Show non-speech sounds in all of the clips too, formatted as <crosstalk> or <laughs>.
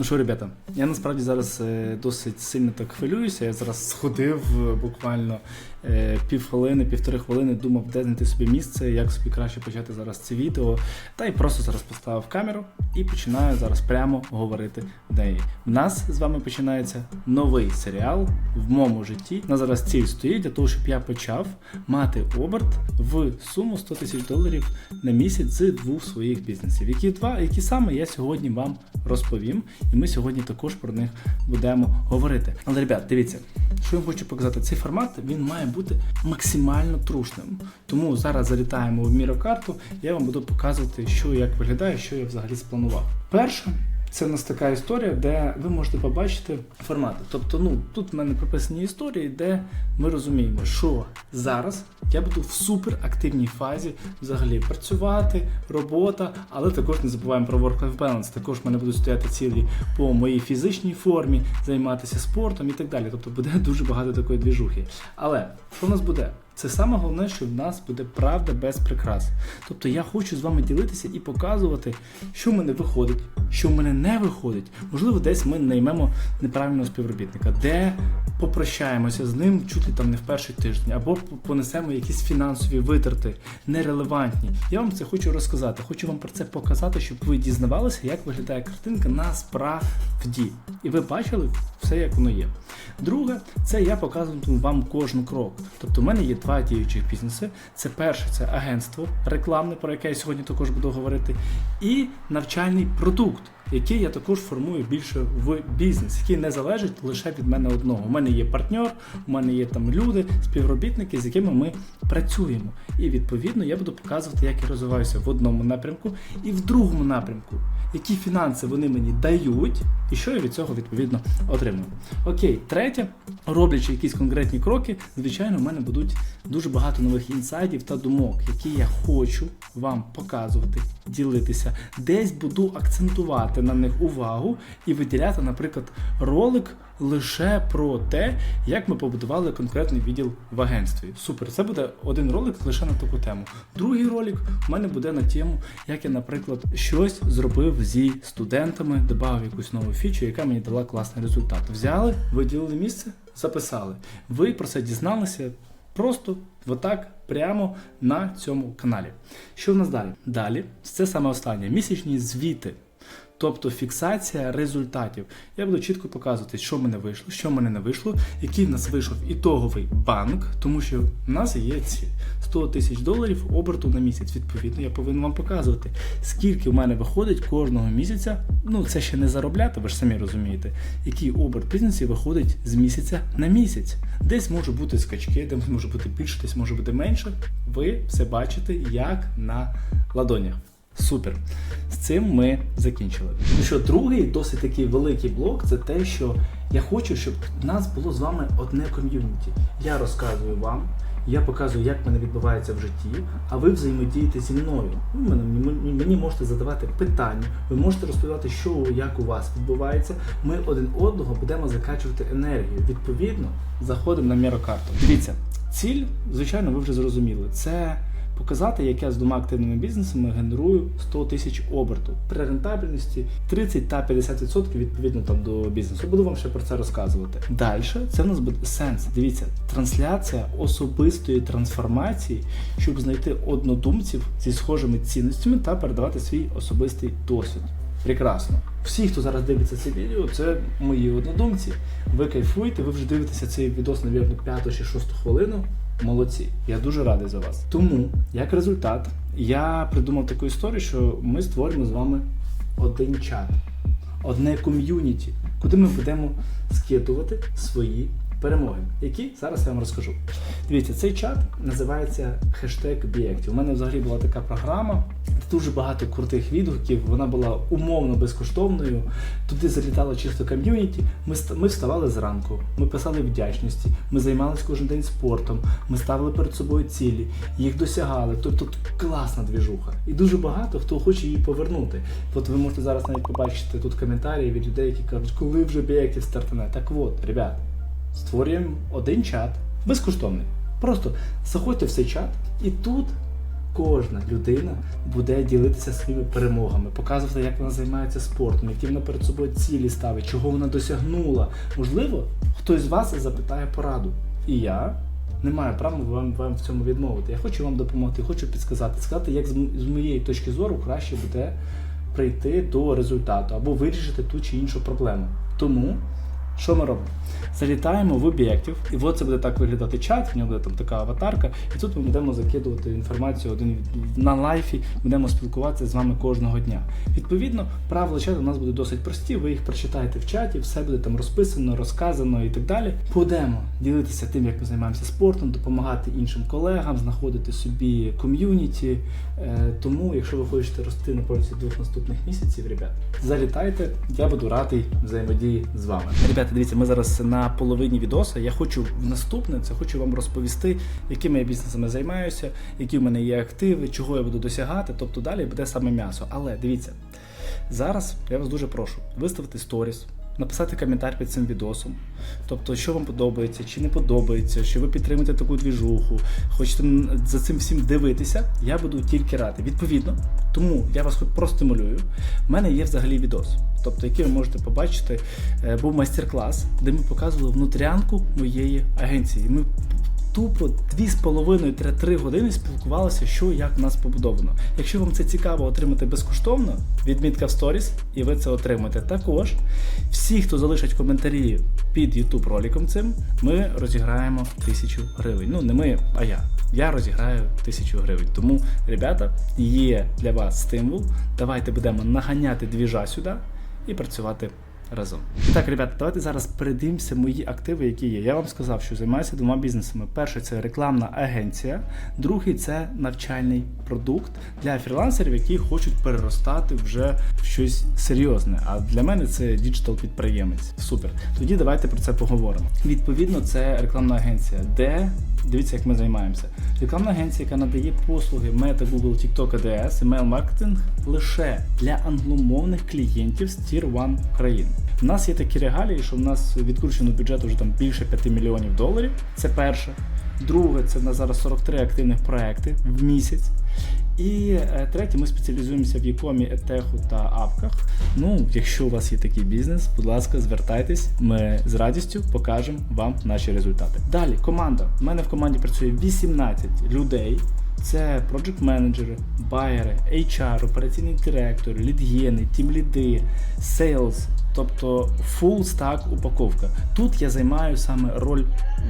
Ну що, ребята, я насправді зараз е, досить сильно так хвилююся. Я зараз сходив е, буквально е, півхвилини, півтори хвилини, думав, де знайти собі місце, як собі краще почати зараз це відео. Та й просто зараз поставив камеру і починаю зараз прямо говорити в неї. В нас з вами починається новий серіал в моєму житті. На зараз ціль стоїть для того, щоб я почав мати оберт в суму 100 тисяч доларів на місяць з двох своїх бізнесів. Які два, які саме я сьогодні вам розповім, і ми сьогодні також про них будемо говорити. Але, ребят, дивіться, що я хочу показати. Цей формат він має бути максимально трушним. Тому зараз залітаємо в мірокарту, я вам буду показувати, що як виглядає, що я взагалі спланував. Перше. Це в нас така історія, де ви можете побачити формати. Тобто, ну тут в мене прописані історії, де ми розуміємо, що зараз я буду в суперактивній фазі взагалі працювати, робота, але також не забуваємо про work-life balance. Також в мене будуть стояти цілі по моїй фізичній формі, займатися спортом і так далі. Тобто буде <laughs> дуже багато такої двіжухи. Але що в нас буде? Це саме головне, що в нас буде правда без прикрас. Тобто я хочу з вами ділитися і показувати, що в мене виходить, що в мене не виходить. Можливо, десь ми наймемо неправильного співробітника, де попрощаємося з ним чуть ли там не в перший тиждень, або понесемо якісь фінансові витрати нерелевантні. Я вам це хочу розказати. Хочу вам про це показати, щоб ви дізнавалися, як виглядає картинка насправді. І ви бачили все, як воно є. Друге, це я показуватиму вам кожен крок. Тобто, у мене є діючих бізнеси. Це перше, це агентство рекламне, про яке я сьогодні також буду говорити, і навчальний продукт. Який я також формую більше в бізнес, який не залежить лише від мене одного. У мене є партнер, у мене є там люди, співробітники, з якими ми працюємо. І відповідно я буду показувати, як я розвиваюся в одному напрямку і в другому напрямку, які фінанси вони мені дають, і що я від цього відповідно отримую. Окей, третє, роблячи якісь конкретні кроки, звичайно, в мене будуть дуже багато нових інсайдів та думок, які я хочу вам показувати, ділитися. Десь буду акцентувати на них увагу і виділяти, наприклад, ролик лише про те, як ми побудували конкретний відділ в агентстві. Супер, це буде один ролик лише на таку тему. Другий ролик у мене буде на тему, як я, наприклад, щось зробив зі студентами, додав якусь нову фічу, яка мені дала класний результат. Взяли, виділили місце, записали. Ви про це дізналися. Просто отак прямо на цьому каналі. Що в нас далі? Далі це саме останнє місячні звіти. Тобто фіксація результатів. Я буду чітко показувати, що мене вийшло, що мене не вийшло, який в нас вийшов ітоговий банк, тому що в нас є ці 100 тисяч доларів оберту на місяць. Відповідно, я повинен вам показувати, скільки в мене виходить кожного місяця. Ну це ще не заробляти, ви ж самі розумієте, який оберт бізнесі виходить з місяця на місяць. Десь може бути скачки, де може бути більше, десь може бути менше. Ви все бачите як на ладонях. Супер. З цим ми закінчили. Ну що, другий досить такий великий блок це те, що я хочу, щоб в нас було з вами одне ком'юніті. Я розказую вам, я показую, як мене відбувається в житті, а ви взаємодієте зі мною. Ви мені, мені можете задавати питання, ви можете розповідати, що як у вас відбувається. Ми один одного будемо закачувати енергію. Відповідно, заходимо на мірокарту. Дивіться, ціль, звичайно, ви вже зрозуміли. Це показати, як я з двома активними бізнесами генерую 100 тисяч оберту при рентабельності 30 та 50% відповідно там до бізнесу. Буду вам ще про це розказувати. Далі це в нас буде сенс. Дивіться, трансляція особистої трансформації, щоб знайти однодумців зі схожими цінностями та передавати свій особистий досвід. Прекрасно. Всі, хто зараз дивиться це відео, це мої однодумці. Ви кайфуєте, ви вже дивитеся цей відос, навірно, 5 чи 6 хвилину. Молодці, я дуже радий за вас. Тому, як результат, я придумав таку історію, що ми створимо з вами один чат, одне ком'юніті, куди ми будемо скидувати свої перемоги, які зараз я вам розкажу. Дивіться, цей чат називається хештег Бієктів. У мене взагалі була така програма, дуже багато крутих відгуків. Вона була умовно безкоштовною. Туди залітало чисто ком'юніті. Ми ми вставали зранку, ми писали вдячності, ми займалися кожен день спортом, ми ставили перед собою цілі, їх досягали. Тобто класна двіжуха. І дуже багато хто хоче її повернути. От ви можете зараз навіть побачити тут коментарі від людей, які кажуть, коли вже Бієктів стартане. Так от, ребят, створюємо один чат безкоштовний. Просто заходьте в цей чат і тут кожна людина буде ділитися своїми перемогами, показувати, як вона займається спортом, які вона перед собою цілі ставить, чого вона досягнула. Можливо, хтось з вас запитає пораду. І я не маю права вам, вам в цьому відмовити. Я хочу вам допомогти, хочу підсказати, сказати, як з, моєї точки зору краще буде прийти до результату або вирішити ту чи іншу проблему. Тому що ми робимо? Залітаємо в об'єктів, і от це буде так виглядати чат, в нього буде там така аватарка, і тут ми будемо закидувати інформацію один на лайфі, будемо спілкуватися з вами кожного дня. Відповідно, правила чату у нас будуть досить прості. Ви їх прочитаєте в чаті, все буде там розписано, розказано і так далі. Будемо ділитися тим, як ми займаємося спортом, допомагати іншим колегам, знаходити собі ком'юніті. Е, Тому, якщо ви хочете рости на протязі двох наступних місяців, ребят, залітайте, я буду радий взаємодії з вами. Ребята, дивіться, ми зараз на половині відоса. Я хочу в наступне це хочу вам розповісти, якими я бізнесами займаюся, які в мене є активи, чого я буду досягати. Тобто далі буде саме м'ясо. Але дивіться, зараз я вас дуже прошу виставити сторіс. Написати коментар під цим відосом, тобто, що вам подобається, чи не подобається, що ви підтримуєте таку двіжуху, хочете за цим всім дивитися, я буду тільки радий. Відповідно, тому я вас хоч простимулюю. У мене є взагалі відос, тобто, який ви можете побачити, Е, був майстер-клас, де ми показували внутрянку моєї агенції. Ми тупо 2,5-3 години спілкувалися, що як в нас побудовано. Якщо вам це цікаво отримати безкоштовно, відмітка в сторіс, і ви це отримаєте. Також всі, хто залишать коментарі під YouTube роликом цим, ми розіграємо тисячу гривень. Ну, не ми, а я. Я розіграю тисячу гривень. Тому, ребята, є для вас стимул. Давайте будемо наганяти двіжа сюди і працювати разом. Так, ребята, давайте зараз передивимося мої активи, які є. Я вам сказав, що займаюся двома бізнесами. Перший це рекламна агенція, другий це навчальний продукт для фрілансерів, які хочуть переростати вже в щось серйозне. А для мене це діджитал підприємець. Супер. Тоді давайте про це поговоримо. Відповідно, це рекламна агенція, де Дивіться, як ми займаємося. Рекламна агенція, яка надає послуги Meta, Google, TikTok, ADS, email маркетинг лише для англомовних клієнтів з Tier 1 країн. У нас є такі регалії, що в нас відкручено бюджет вже там більше 5 мільйонів доларів. Це перше. Друге, це в нас зараз 43 активних проекти в місяць. І е, третє, ми спеціалізуємося в Якомі, Етеху та Апках. Ну, якщо у вас є такий бізнес, будь ласка, звертайтесь, ми з радістю покажемо вам наші результати. Далі, команда. У мене в команді працює 18 людей. Це проджект менеджери, байери, HR, операційний директор, лідгени, тімліди, сейлс, тобто full stack упаковка. Тут я займаю саме роль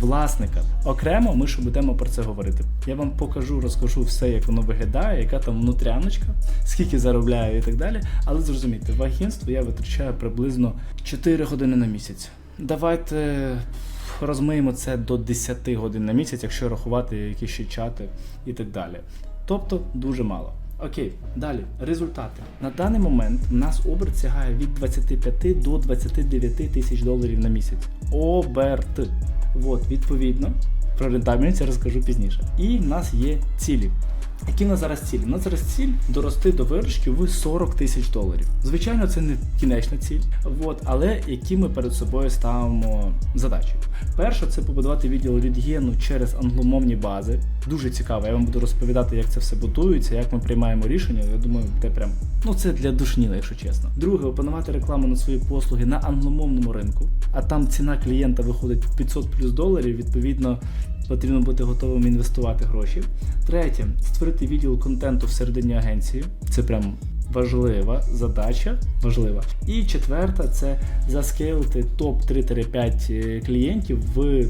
власника. Окремо ми ще будемо про це говорити. Я вам покажу, розкажу все, як воно виглядає, яка там внутряночка, скільки заробляю і так далі. Але зрозумійте, в агентство я витрачаю приблизно 4 години на місяць. Давайте розмиємо це до 10 годин на місяць, якщо рахувати якісь ще чати і так далі. Тобто дуже мало. Окей, далі результати. На даний момент у нас оберт сягає від 25 до 29 тисяч доларів на місяць. Оберт. От, відповідно, про рентабельність я розкажу пізніше. І в нас є цілі. Які в нас зараз цілі? У нас зараз ціль дорости до виручки в 40 тисяч доларів. Звичайно, це не кінечна ціль, от, але які ми перед собою ставимо задачі. Перше, це побудувати відділ рентгену через англомовні бази. Дуже цікаво. Я вам буду розповідати, як це все будується, як ми приймаємо рішення. Я думаю, те прям ну це для душніла, якщо чесно. Друге, опанувати рекламу на свої послуги на англомовному ринку, а там ціна клієнта виходить в 500 плюс доларів. Відповідно, потрібно бути готовим інвестувати гроші. Третє, створити відділ контенту всередині агенції. Це прям важлива задача. Важлива. І четверта це заскейлити топ 3-5 клієнтів в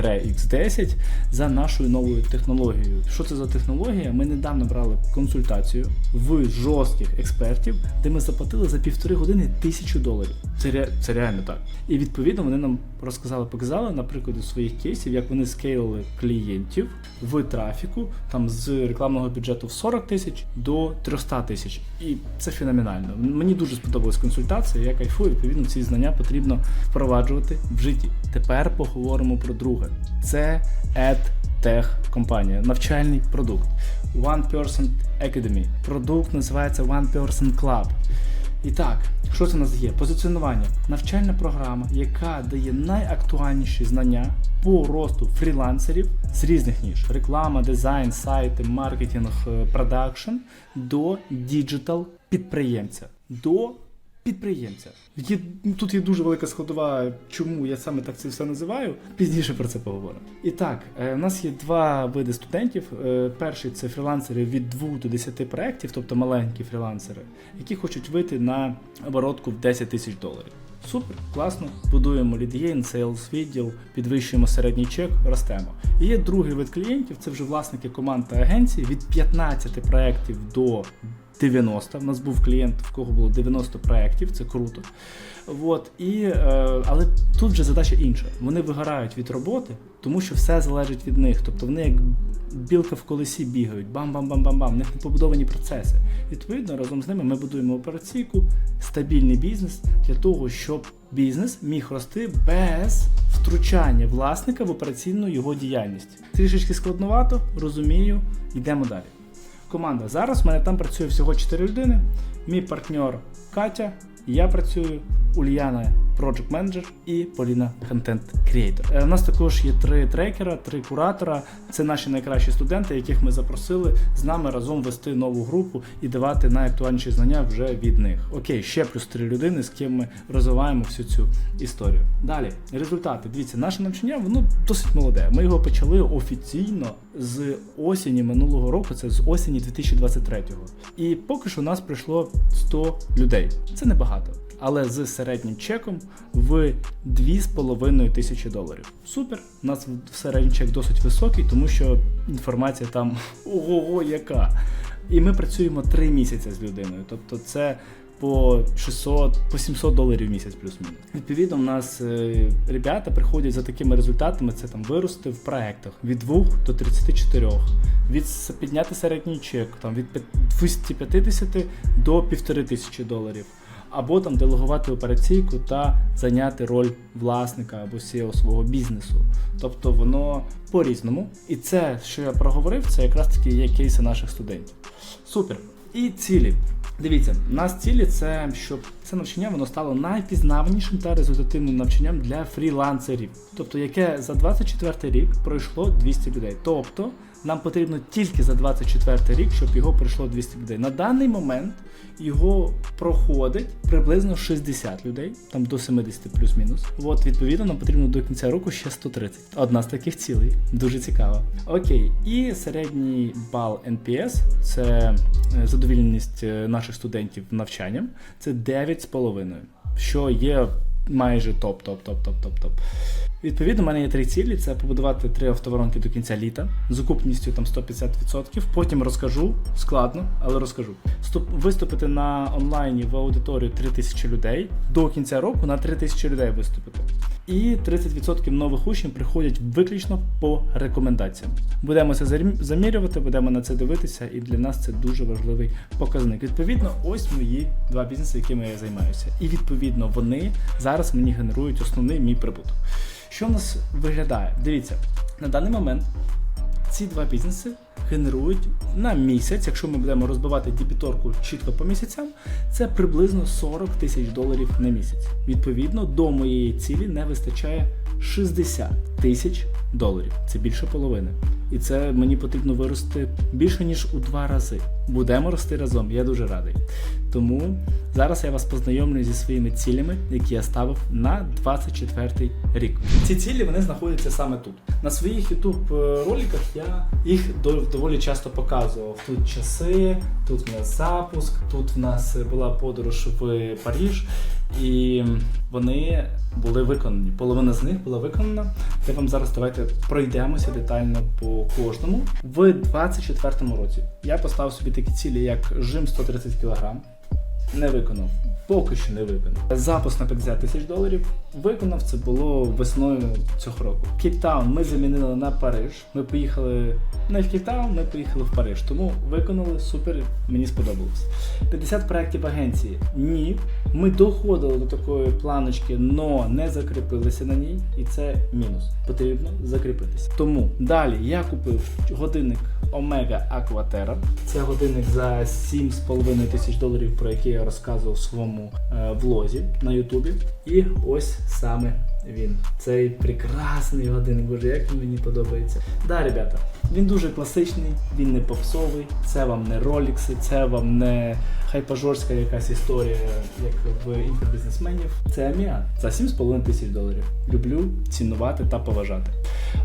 X3-X10 за нашою новою технологією. Що це за технологія? Ми недавно брали консультацію в жорстких експертів, де ми заплатили за півтори години тисячу доларів. Це, це реально так. І відповідно вони нам розказали, показали на прикладі своїх кейсів, як вони скейлили клієнтів в трафіку там з рекламного бюджету в 40 тисяч до 300 тисяч. І це феноменально. Мені дуже сподобалась консультація. Я кайфую. Відповідно, ці знання потрібно впроваджувати в житті. Тепер поговоримо про друге. Це EdTech компанія, навчальний продукт. One Person Academy. Продукт називається One Person Club. І так, що це у нас є? Позиціонування. Навчальна програма, яка дає найактуальніші знання по росту фрілансерів з різних ніж: реклама, дизайн, сайти, маркетинг, е, продакшн до діджитал підприємця. До підприємця. Є, ну, тут є дуже велика складова, чому я саме так це все називаю. Пізніше про це поговоримо. І так, е, у нас є два види студентів. Е, перший це фрілансери від 2 до 10 проєктів, тобто маленькі фрілансери, які хочуть вийти на оборотку в 10 тисяч доларів. Супер, класно. Будуємо лідгейн, сейлс відділ, підвищуємо середній чек, ростемо. І є другий вид клієнтів, це вже власники команд та агенцій від 15 проєктів до 90. У нас був клієнт, в кого було 90 проєктів, це круто. От, і, е, але тут вже задача інша. Вони вигорають від роботи, тому що все залежить від них. Тобто вони як білка в колесі бігають, бам-бам-бам-бам-бам, в них не побудовані процеси. Відповідно, разом з ними ми будуємо операційку, стабільний бізнес для того, щоб бізнес міг рости без втручання власника в операційну його діяльність. Трішечки складновато, розумію, йдемо далі. Команда. Зараз в мене там працює всього 4 людини. Мій партнер Катя, я працюю, Ульяна Project Manager і Поліна Content Creator. Е, У нас також є три трекера, три куратора. Це наші найкращі студенти, яких ми запросили з нами разом вести нову групу і давати найактуальніші знання вже від них. Окей, ще плюс три людини, з ким ми розвиваємо всю цю історію. Далі результати. Дивіться, наше навчання воно досить молоде. Ми його почали офіційно з осені минулого року, це з осені 2023-го. І поки що у нас прийшло 100 людей. Це небагато. Але з середнім чеком в 2,5 тисячі доларів. Супер. У нас середній чек досить високий, тому що інформація там <laughs> ого, яка. І ми працюємо 3 місяці з людиною. Тобто це по 600, по 700 доларів в місяць плюс-мінус. Відповідно, у нас е, ребята приходять за такими результатами, це там вирости в проектах від 2 до 34, від підняти середній чек там від п'ят- 250 до 1500 доларів. Або там делегувати операційку та зайняти роль власника або CEO свого бізнесу. Тобто воно по-різному. І це, що я проговорив, це якраз таки є кейси наших студентів. Супер. І цілі. Дивіться, у нас цілі це щоб це навчання воно стало найпізнаванішим та результативним навчанням для фрілансерів, тобто яке за 24 рік пройшло 200 людей. Тобто нам потрібно тільки за 24 рік, щоб його пройшло 200 людей. На даний момент його проходить приблизно 60 людей, там до 70 плюс-мінус. От, відповідно, нам потрібно до кінця року ще 130. Одна з таких цілей. Дуже цікаво. Окей, і середній бал NPS – це е, задовільність е, наших студентів навчанням. Це 9,5, що є майже топ, топ, топ, топ, топ, топ. Відповідно, у мене є три цілі: це побудувати три автоворонки до кінця літа з окупністю там 150%. Потім розкажу складно, але розкажу. ступ-виступити на онлайні в аудиторію 3000 людей до кінця року на 3000 людей виступити. І 30% нових учнів приходять виключно по рекомендаціям. Будемо це замірювати, будемо на це дивитися, і для нас це дуже важливий показник. Відповідно, ось мої два бізнеси, якими я займаюся. І відповідно вони зараз мені генерують основний мій прибуток. Що в нас виглядає? Дивіться, на даний момент ці два бізнеси генерують на місяць, якщо ми будемо розбивати дебіторку чітко по місяцям, це приблизно 40 тисяч доларів на місяць. Відповідно, до моєї цілі не вистачає 60 тисяч доларів. Це більше половини. І це мені потрібно вирости більше ніж у два рази. Будемо рости разом. Я дуже радий. Тому зараз я вас познайомлю зі своїми цілями, які я ставив на 24 рік. Ці цілі вони знаходяться саме тут. На своїх YouTube роликах я їх дов- доволі часто показував. Тут часи, тут в нас запуск, тут в нас була подорож в Паріж, і вони були виконані. Половина з них була виконана. Я вам зараз давайте пройдемося детально по кожному. В 24-му році я поставив собі такі цілі, як жим 130 кг. Не виконав. Поки що не виконав. Запуск на 50 тисяч доларів виконав. Це було весною цього року. Кейптаун ми замінили на Париж. Ми поїхали не в Кейптаун, ми поїхали в Париж. Тому виконали супер. Мені сподобалось. 50 проєктів агенції. Ні. Ми доходили до такої планочки, но не закріпилися на ній, і це мінус. Потрібно закріпитися. Тому далі я купив годинник Omega Aquaterra. Це годинник за 7,5 тисяч доларів, про який я розказував в своєму е, влозі на Ютубі. І ось саме він. Цей прекрасний годинник, боже, як мені подобається. Да, ребята, він дуже класичний, він не попсовий, це вам не ролікси, це вам не хайпажорська якась історія, як в інфобізнесменів. Це Аміа за 7,5 тисяч доларів. Люблю цінувати та поважати.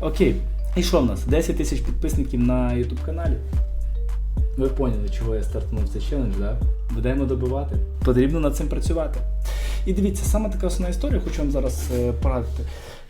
Окей, і що в нас? 10 тисяч підписників на YouTube каналі. Ви поняли, чого я стартнув цей челендж, да? Будемо добивати. Потрібно над цим працювати. І дивіться, саме така основна історія, хочу вам зараз е, порадити.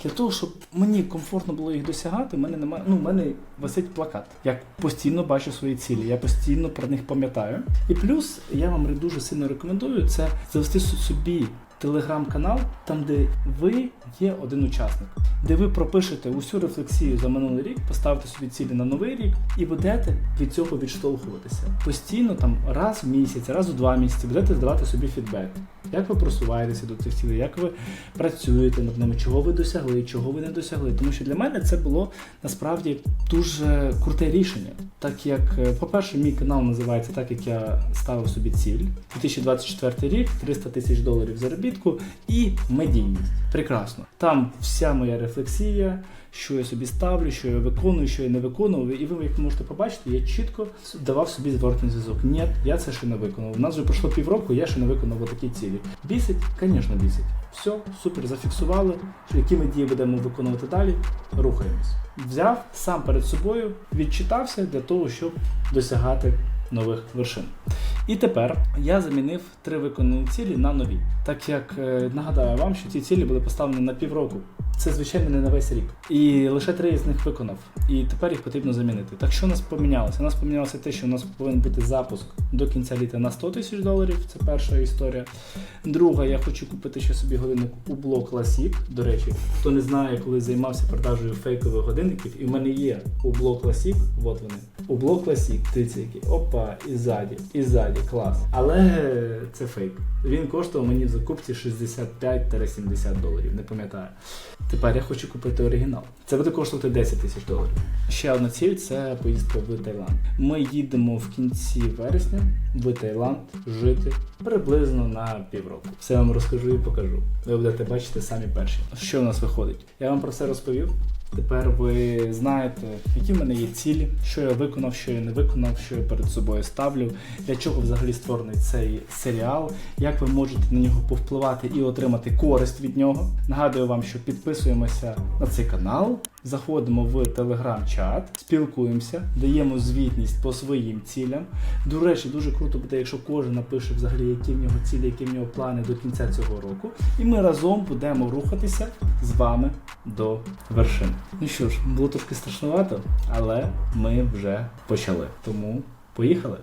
Для того, щоб мені комфортно було їх досягати, в мене немає. Ну, в мене висить плакат. Я постійно бачу свої цілі, я постійно про них пам'ятаю. І плюс я вам дуже сильно рекомендую це завести собі телеграм-канал, там, де ви є один учасник, де ви пропишете усю рефлексію за минулий рік, поставите собі цілі на новий рік і будете від цього відштовхуватися. Постійно там раз в місяць, раз у два місяці будете здавати собі фідбек. Як ви просуваєтеся до цих цілей, як ви працюєте над ними, чого ви досягли, чого ви не досягли. Тому що для мене це було насправді дуже круте рішення. Так як, е, по-перше, мій канал називається так, як я ставив собі ціль. 2024 рік, 300 тисяч доларів заробітку і медійність. Прекрасно. Там вся моя рефлексія, що я собі ставлю, що я виконую, що я не виконував. І ви, як можете побачити, я чітко давав собі зворотний зв'язок. Ні, я це ще не виконав. У нас вже пройшло півроку, я ще не виконав такі цілі. Бісить? Звісно, бісить. Все, супер, зафіксували. Які ми дії будемо виконувати далі? Рухаємось. Взяв сам перед собою, відчитався для того, щоб досягати нових вершин. І тепер я замінив три виконані цілі на нові. Так як е, нагадаю вам, що ці цілі були поставлені на півроку. Це, звичайно, не на весь рік. І лише три з них виконав. І тепер їх потрібно замінити. Так що у нас помінялося? У нас помінялося те, що у нас повинен бути запуск до кінця літа на 100 тисяч доларів. Це перша історія. Друга, я хочу купити ще собі годинник у блок Classic. До речі, хто не знає, коли займався продажею фейкових годинників, і в мене є у блок Classic, от вони. У блок Classic, дивіться які. Опа, і ззаді, і ззаді, клас. Але це фейк. Він коштував мені в закупці 65-70 доларів, не пам'ятаю. Тепер я хочу купити оригінал. Це буде коштувати 10 тисяч доларів. Ще одна ціль це поїздка в Таїланд. Ми їдемо в кінці вересня в Таїланд жити приблизно на півроку. Все вам розкажу і покажу. Ви будете бачити самі перші. Що в нас виходить? Я вам про це розповів. Тепер ви знаєте, які в мене є цілі, що я виконав, що я не виконав, що я перед собою ставлю, для чого взагалі створений цей серіал, як ви можете на нього повпливати і отримати користь від нього. Нагадую вам, що підписуємося на цей канал, заходимо в телеграм-чат, спілкуємося, даємо звітність по своїм цілям. До речі, дуже круто буде, якщо кожен напише взагалі, які в нього цілі, які в нього плани до кінця цього року. І ми разом будемо рухатися з вами до вершин. Ну що ж, було трошки страшнувато, але ми вже почали. Тому поїхали.